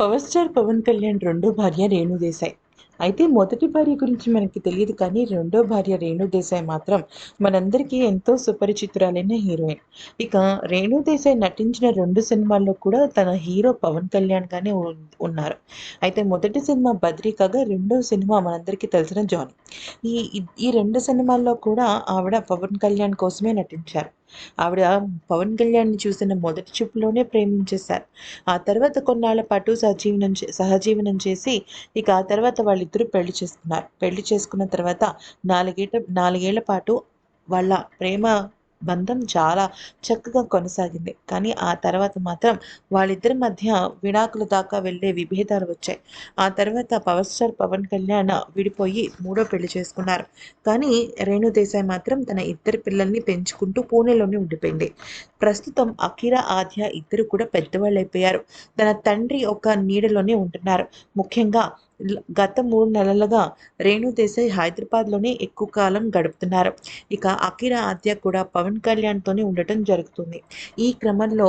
Power star Pawan Kalyan రెండో భార్య రేణు దేశాయ్. అయితే మొదటి భార్య గురించి మనకి తెలియదు కానీ రెండో భార్య రేణు దేశాయ్ మాత్రం మనందరికీ ఎంతో సుపరిచితురాలైన హీరోయిన్. ఇక రేణు దేశాయ్ నటించిన రెండు సినిమాల్లో కూడా తన హీరో పవన్ కళ్యాణ్ గానే ఉన్నారు. అయితే మొదటి సినిమా బద్రికగా రెండో సినిమా మనందరికీ తెలిసిన జానీ. ఈ- ఈ రెండు సినిమాల్లో కూడా ఆవిడ పవన్ కళ్యాణ్ కోసమే నటించారు. ఆవిడ పవన్ కళ్యాణ్ని చూసిన మొదటి చూపులోనే ప్రేమించేశారు. ఆ తర్వాత కొన్నాళ్ళ పాటు సహజీవనం సహజీవనం చేసి ఇక ఆ తర్వాత వాళ్ళిద్దరూ పెళ్ళి చేసుకున్నారు. పెళ్ళి చేసుకున్న తర్వాత నాలుగేట నాలుగేళ్ళ పాటు వాళ్ళ ప్రేమ బంధం చాలా చక్కగా కొనసాగింది. కానీ ఆ తర్వాత మాత్రం వాళ్ళిద్దరి మధ్య విడాకుల దాకా వెళ్ళే విభేదాలు వచ్చాయి. ఆ తర్వాత పవర్ స్టార్ పవన్ కళ్యాణ్ విడిపోయి మూడో పెళ్ళి చేసుకున్నారు. కానీ రేణు దేశాయ్ మాత్రం తన ఇద్దరు పిల్లల్ని పెంచుకుంటూ పూణేలోనే ఉండిపోయింది. ప్రస్తుతం అఖిర ఆద్య ఇద్దరు కూడా పెద్దవాళ్ళు అయిపోయారు తన తండ్రి ఒక నీడలోనే ఉంటున్నారు. ముఖ్యంగా గత మూడు నెలలుగా రేణు దేశాయ్ హైదరాబాద్లోనే ఎక్కువ కాలం గడుపుతున్నారు. ఇక అఖిల ఆద్య కూడా పవన్ కళ్యాణ్తోనే ఉండటం జరుగుతుంది. ఈ క్రమంలో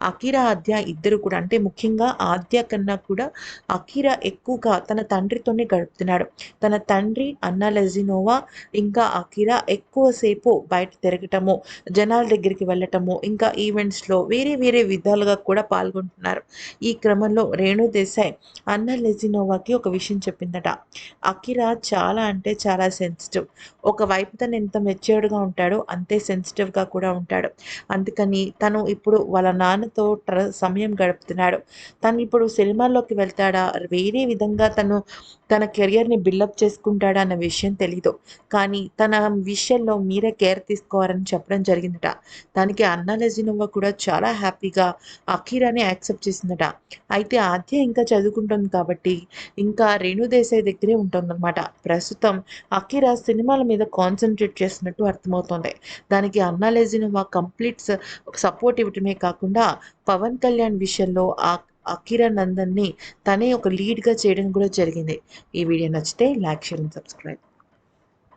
అకిరా ఆద్య ఇద్దరు కూడా అంటే ముఖ్యంగా ఆద్య కన్నా కూడా అకిరా ఎక్కువగా తన తండ్రితోనే గడుపుతున్నాడు. తన తండ్రి అన్నా లెజినోవా ఇంకా అకిరా ఎక్కువసేపు బయట తిరగటము జనాల దగ్గరికి వెళ్ళటము ఇంకా ఈవెంట్స్లో వేరే వేరే విధాలుగా కూడా పాల్గొంటున్నారు. ఈ క్రమంలో రేణు దేశాయ్ అన్న లెజినోవాకి ఒక విషయం చెప్పిందట. అకిరా చాలా అంటే చాలా సెన్సిటివ్ ఒకవైపు తను ఎంత మెచ్యూర్డ్గా ఉంటాడో అంతే సెన్సిటివ్గా కూడా ఉంటాడు. అందుకని తను ఇప్పుడు వాళ్ళ నాన్న ట్ర సమయం గడుపుతున్నాడు. తను ఇప్పుడు సినిమాల్లోకి వెళ్తాడా? వేరే విధంగా తను తన కెరియర్ని బిల్డప్ చేసుకుంటాడా అన్న విషయం తెలీదు. కానీ తన విషయంలో మీరే కేర్ తీసుకోవాలని చెప్పడం జరిగిందట. దానికి అన్నా లెజినోవా కూడా చాలా హ్యాపీగా అఖీరాని యాక్సెప్ట్ చేసిందట. అయితే ఆద్య ఇంకా చదువుకుంటుంది కాబట్టి ఇంకా రేణు దేశాయ్ దగ్గరే ఉంటుందన్నమాట. ప్రస్తుతం అఖీరా సినిమాల మీద కాన్సన్ట్రేట్ చేస్తున్నట్టు అర్థమవుతోంది. దానికి అన్నా లెజినోవా కంప్లీట్ సపోర్ట్ ఇవ్వటమే కాకుండా పవన్ కళ్యాణ్ విషయంలో ఆ అకిరా నందన్ని తనే ఒక లీడ్గా చేయడం కూడా జరిగింది. ఈ వీడియో నచ్చితే లైక్ షేర్ అండ్ సబ్స్క్రైబ్.